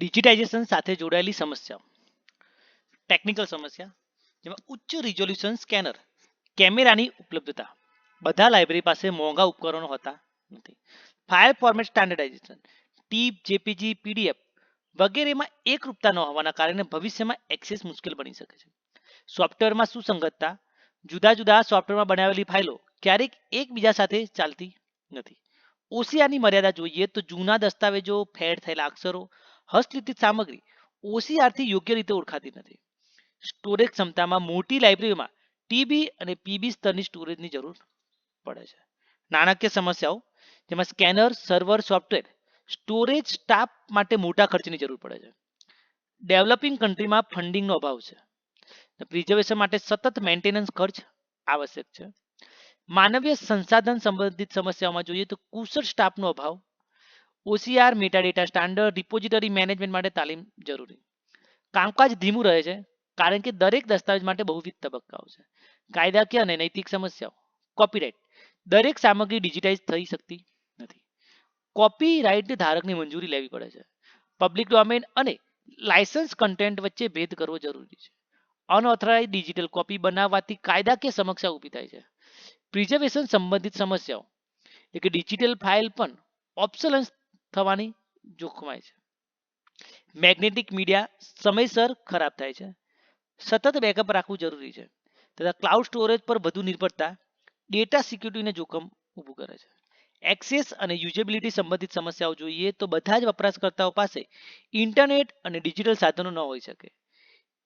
Digitisation સાથે જોડાયેલી સમસ્યા. ટેકનિકલ સમસ્યા, જેમાં ઉચ્ચ રિઝોલ્યુશન સ્કેનર કેમેરાની ઉપલબ્ધતા. બધા લાઇબ્રેરી પાસે મોંઘા ઉપકરણો હતા નથી. File format standardization TIFF, JPG, PDF વગેરેમાં એકરૂપતા ન હોવાના કારણે ભવિષ્યમાં એક્સેસ મુશ્કેલ બની શકે છે. સોફ્ટવેરમાં સુસંગતતા, જુદા જુદા સોફ્ટવેરમાં બનાવેલી ફાઇલો ક્યારેક એકબીજા સાથે ચાલતી નથી. ઓસીઆરની મર્યાદા જોઈએ તો જૂના દસ્તાવેજો, ફેડ થયેલા અક્ષરો હસ્તલિખિત સામગ્રી ઓસીઆરથી યોગ્ય રીતે ઓળખાતી નથી. સ્ટોરેજ ક્ષમતામાં મોટી લાઇબ્રેરીમાં ટીબી અને પીબી સ્તરની સ્ટોરેજની જરૂર પડે છે. નાણાકીય સમસ્યાઓ, જેમાં scanner, server, software, storage staff માટે મોટા ખર્ચની જરૂર પડે છે. ડેવલપિંગ કન્ટ્રીમાં ફંડિંગનો અભાવ છે. પ્રિઝર્વેશન માટે સતત મેન્ટેનન્સ ખર્ચ આવશ્યક છે. માનવીય સંસાધન સંબંધિત સમસ્યાઓમાં જોઈએ તો કુશળ સ્ટાફનો અભાવ OCR metadata standard repository management માટે તાલીમ જરૂરી. કામકાજ ધીમું રહે છે, કારણ કે દરેક દસ્તાવેજ માટે બહુવિધ તબક્કાઓ છે. કાયદાકીય અને નૈતિક સમસ્યાઓ. કોપીરાઇટ દરેક સામગ્રી ડિજિટાઇઝ થઈ શકતી નથી. કોપીરાઇટ ધારકની મંજૂરી લેવી પડે છે. પબ્લિક ડોમેન અને લાયસન્સ કન્ટેન્ટ વચ્ચે ભેદ કરવો જરૂરી છે. અનઓથરાઇઝ ડિજિટલ કોપી બનાવવાથી કાયદાકીય સમસ્યા ઊભી થાય છે. પ્રિઝર્વેશન સંબંધિત સમસ્યાઓ. એટલે કે ડિજિટલ ફાઇલ પણ ઓપ્શનલ થવાની જોખમાય છે. મેગ્નેટિક મીડિયા સમયસર ખરાબ થાય છે. સતત બેકઅપ રાખવું જરૂરી છે. તથા ક્લાઉડ સ્ટોરેજ પર વધુ નિર્ભરતા ડેટા સિક્યુરિટીને જોખમ ઊભું કરે છે. એક્સેસ અને યુઝેબિલિટી સંબંધિત સમસ્યાઓ જોઈએ તો બધા જ વપરાશકર્તાઓ પાસે ઇન્ટરનેટ અને ડિજિટલ સાધનો ન હોઈ શકે.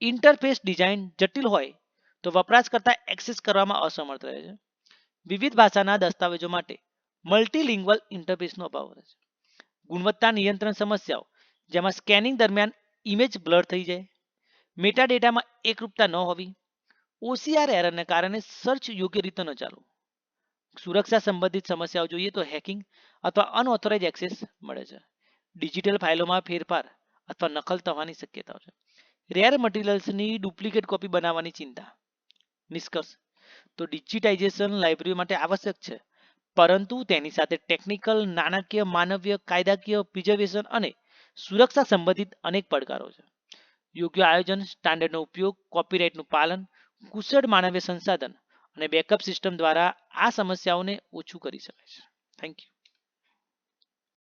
ઇન્ટરફેસ ડિઝાઇન જટિલ હોય તો વપરાશકર્તા એક્સેસ કરવામાં અસમર્થ રહે છે. વિવિધ ભાષાના દસ્તાવેજો માટે મલ્ટીલિંગ્વલ ઇન્ટરફેસનો અભાવ રહે છે. ગુણવત્તા નિયંત્રણ સમસ્યાઓ, જેમાં સ્કેનિંગ દરમિયાન ઇમેજ બ્લર થઈ જાય મેટા ડેટામાં એકરૂપતા ન હોવી ઓસીઆર એરરને કારણે સર્ચ યોગ્ય રીતે ન ચાલવું, સુરક્ષા સંબંધિત સમસ્યાઓ જોઈએ તો હેકિંગ અથવા અનઓથોરાઇઝ એક્સેસ મળે છે ડિજિટલ ફાઇલોમાં ફેરફાર અથવા નકલ થવાની શક્યતાઓ છે રેર મટીરિયલ્સની ડુપ્લિકેટ કોપી બનાવવાની ચિંતા નિષ્કર્ષ તો ડિજિટાઇઝેશન લાઇબ્રેરી માટે આવશ્યક છે પરંતુ તેની સાથે ટેકનિકલ નાણાકીય, માનવીય, કાયદાકીય પ્રિઝર્વેશન અને સુરક્ષા સંબંધિત અનેક પડકારો છે. યોગ્ય આયોજન સ્ટાન્ડર્ડનો ઉપયોગ કોપીરાઇટનું પાલન, કુશળ માનવીય સંસાધન અને બેકઅપ સિસ્ટમ દ્વારા આ સમસ્યાઓને ઓછું કરી શકાય છે. Thank you